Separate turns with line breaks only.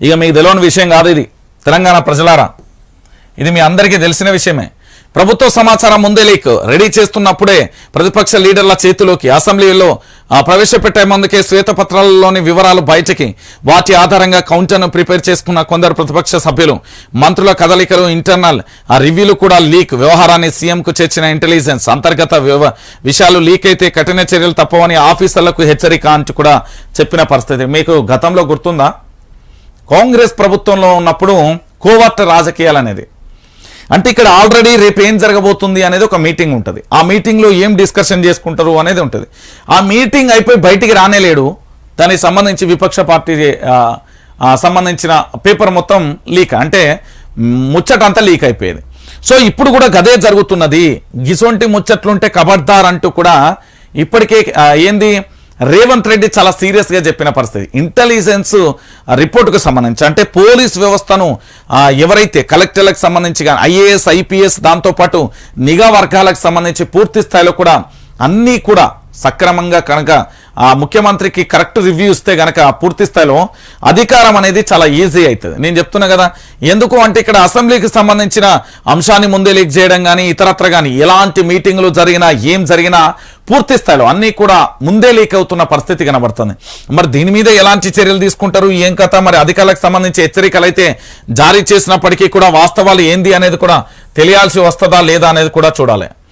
ఇక మీకు తెలియని విషయం కాదు ఇది. తెలంగాణ ప్రజలారా ఇది మీ అందరికీ తెలిసిన విషయమే. ప్రభుత్వ సమాచారం ముందే లీక్. రెడీ చేస్తున్నప్పుడే ప్రతిపక్ష లీడర్ల చేతిలోకి అసెంబ్లీలో ఆ, ప్రవేశపెట్టే ముందుకే శ్వేతపత్రాలలోని వివరాలు బయటకి. వాటి ఆధారంగా కౌంటర్ను ప్రిపేర్ చేసుకున్న కొందరు ప్రతిపక్ష సభ్యులు మంత్రుల కదలికలు ఇంటర్నల్ ఆ రివ్యూలు కూడా లీక్. వ్యవహారాన్ని సీఎంకు చేర్చిన ఇంటెలిజెన్స్ అంతర్గత విషయాలు లీక్ అయితే కఠిన చర్యలు తప్పవని ఆఫీసర్లకు హెచ్చరిక అంటూ కూడా చెప్పిన పరిస్థితి. మీకు గతంలో గుర్తుందా? కాంగ్రెస్ ప్రభుత్వంలో ఉన్నప్పుడు కోవర్ట్ రాజకీయాలు అనేది అంటే ఇక్కడ ఆల్రెడీ రేపు ఏం జరగబోతుంది అనేది ఒక మీటింగ్ ఉంటుంది. ఆ మీటింగ్లో ఏం డిస్కషన్ చేసుకుంటారు అనేది ఉంటుంది. ఆ మీటింగ్ అయిపోయి బయటికి రానేలేడు. దానికి సంబంధించి విపక్ష పార్టీ సంబంధించిన పేపర్ మొత్తం లీక్. అంటే ముచ్చటంతా లీక్ అయిపోయేది. సో ఇప్పుడు కూడా గదే జరుగుతున్నది. గిసొంటి ముచ్చట్లుంటే కబడ్దార్ అంటూ కూడా ఇప్పటికే ఏంది? రేవంత్ రెడ్డి చాలా సీరియస్గా చెప్పిన పరిస్థితి. ఇంటెలిజెన్స్ రిపోర్టుకు సంబంధించి అంటే పోలీస్ వ్యవస్థను ఎవరైతే కలెక్టర్లకు సంబంధించి కానీ ఐఏఎస్ ఐపీఎస్ దాంతోపాటు నిఘా వర్గాలకు సంబంధించి పూర్తి స్థాయిలో కూడా అన్నీ కూడా సక్రమంగా కనుక ఆ ముఖ్యమంత్రికి కరెక్ట్ రివ్యూ ఇస్తే కనుక పూర్తి స్థాయిలో అధికారం అనేది చాలా ఈజీ అవుతుంది నేను చెప్తున్నా కదా ఎందుకు అంటే ఇక్కడ అసెంబ్లీకి సంబంధించిన అంశాన్ని ముందే లీక్ చేయడం కానీ ఇతరత్ర కానీ ఎలాంటి మీటింగ్లు జరిగినా ఏం జరిగినా పూర్తి స్థాయిలో అన్నీ కూడా ముందే లీక్ అవుతున్న పరిస్థితి కనబడుతుంది. మరి దీని మీద ఎలాంటి చర్యలు తీసుకుంటారు? ఏం కథ? మరి అధికారులకు సంబంధించి హెచ్చరికలు అయితే జారీ చేసినప్పటికీ కూడా వాస్తవాలు ఏంది అనేది కూడా తెలియాల్సి వస్తుందా లేదా అనేది కూడా చూడాలి.